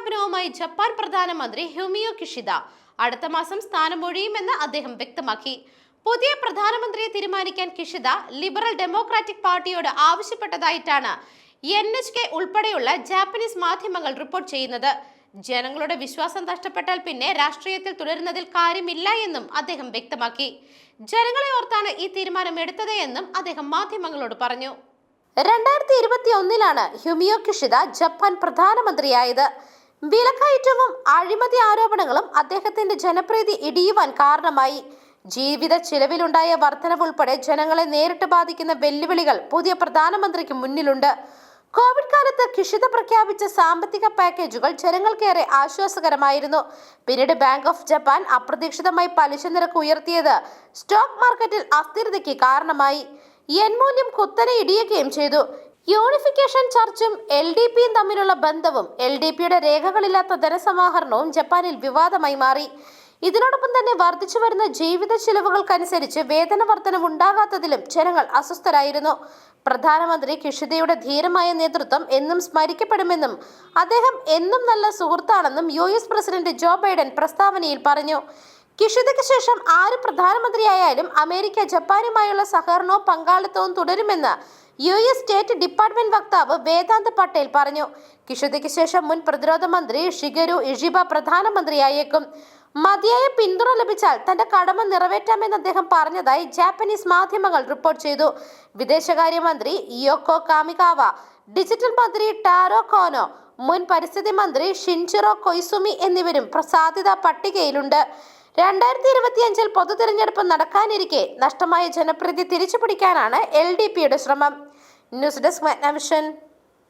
പ്രഖ്യാപനവുമായി Japan പ്രധാനമന്ത്രി Fumio Kishida അടുത്ത മാസം സ്ഥാനമൊഴിയുമെന്ന് അദ്ദേഹം വ്യക്തമാക്കി. പുതിയ പ്രധാനമന്ത്രിയെ തീരുമാനിക്കാൻ കിഷിദ ലിബറൽ ഡെമോക്രാറ്റിക് പാർട്ടിയോട് ആവശ്യപ്പെട്ടതായിട്ടാണ് എൻ എച്ച് കെ ഉൾപ്പെടെയുള്ള ജാപ്പനീസ് മാധ്യമങ്ങൾ റിപ്പോർട്ട് ചെയ്യുന്നത്. ജനങ്ങളുടെ വിശ്വാസം നഷ്ടപ്പെട്ടാൽ പിന്നെ രാഷ്ട്രീയത്തിൽ തുടരുന്നതിൽ കാര്യമില്ല എന്നും അദ്ദേഹം വ്യക്തമാക്കി. ജനങ്ങളെ ഓർത്താണ് ഈ തീരുമാനം എടുത്തത് എന്നും അദ്ദേഹം മാധ്യമങ്ങളോട് പറഞ്ഞു. രണ്ടായിരത്തി ഇരുപത്തി ഒന്നിലാണ് ഹ്യൂമിയോ കിഷിദ ജപ്പാൻ പ്രധാനമന്ത്രിയായത്. വിലക്കയറ്റവും അഴിമതി ആരോപണങ്ങളും അദ്ദേഹത്തിന്റെ ജനപ്രീതി ഇടിയുവാൻ കാരണമായി. ജീവിത ചിലവിലുണ്ടായ വർധനവ് ഉൾപ്പെടെ ജനങ്ങളെ നേരിട്ട് ബാധിക്കുന്ന വെല്ലുവിളികൾ പുതിയ പ്രധാനമന്ത്രിക്ക് മുന്നിലുണ്ട്. കോവിഡ് കാലത്ത് കിഷിത പ്രഖ്യാപിച്ച സാമ്പത്തിക പാക്കേജുകൾ ജനങ്ങൾക്കേറെ ആശ്വാസകരമായിരുന്നു. പിന്നീട് ബാങ്ക് ഓഫ് ജപ്പാൻ അപ്രതീക്ഷിതമായി പലിശ നിരക്ക് ഉയർത്തിയത് സ്റ്റോക്ക് മാർക്കറ്റിൽ അസ്ഥിരതയ്ക്ക് കാരണമായി. യെൻ മൂല്യം കുത്തനെ ഇടിയുകയും ചെയ്തു. യൂണിഫിക്കേഷൻ ചർച്ചും എൽ ഡി പിയും തമ്മിലുള്ള ബന്ധവും എൽ ഡി പിയുടെ രേഖകളില്ലാത്ത ധനസമാഹരണവും ജപ്പാനിൽ വിവാദമായി മാറി. ഇതിനോടൊപ്പം തന്നെ വർദ്ധിച്ചു വരുന്ന ജീവിത ചെലവുകൾക്കനുസരിച്ച് വേതന വർധനം ഉണ്ടാകാത്തതിലും ജനങ്ങൾ അസ്വസ്ഥരായിരുന്നു. പ്രധാനമന്ത്രി കിഷിതയുടെ ധീരമായ നേതൃത്വം എന്നും സ്മരിക്കപ്പെടുമെന്നും അദ്ദേഹം എന്നും നല്ല സുഹൃത്താണെന്നും U S president Joe Biden പ്രസ്താവനയിൽ പറഞ്ഞു. കിഷിതയ്ക്ക് ശേഷം ആര് പ്രധാനമന്ത്രിയായാലും അമേരിക്ക ജപ്പാനുമായുള്ള സഹകരണവും പങ്കാളിത്തവും തുടരുമെന്ന് യു എസ് സ്റ്റേറ്റ് ഡിപ്പാർട്ട്മെന്റ് വക്താവ് വേദാന്ത് പട്ടേൽ പറഞ്ഞു. കിഷിതയ്ക്ക് ശേഷം മുൻ പ്രതിരോധ മന്ത്രി ഷിഗരു ഇഷിബ പ്രധാനമന്ത്രിയായേക്കും. മതിയായ പിന്തുണ ലഭിച്ചാൽ തന്റെ കടമ നിറവേറ്റാമെന്ന് അദ്ദേഹം പറഞ്ഞതായി ജാപ്പനീസ് മാധ്യമങ്ങൾ റിപ്പോർട്ട് ചെയ്തു. വിദേശകാര്യമന്ത്രി യോക്കോ കാമികാവ ഡിജിറ്റൽ മന്ത്രി ടാരോ കോനോ മുൻ പരിസ്ഥിതി മന്ത്രി ഷിൻചിറോ കൊയ്സുമി എന്നിവരും സാധ്യതാ പട്ടികയിലുണ്ട്. രണ്ടായിരത്തി ഇരുപത്തിയഞ്ചിൽ പൊതു തിരഞ്ഞെടുപ്പ് നടക്കാനിരിക്കെ നഷ്ടമായ ജനപ്രീതി തിരിച്ചുപിടിക്കാനാണ് എൽ ഡി പിയുടെ ശ്രമം. News desk മെഗ്നവിഷൻ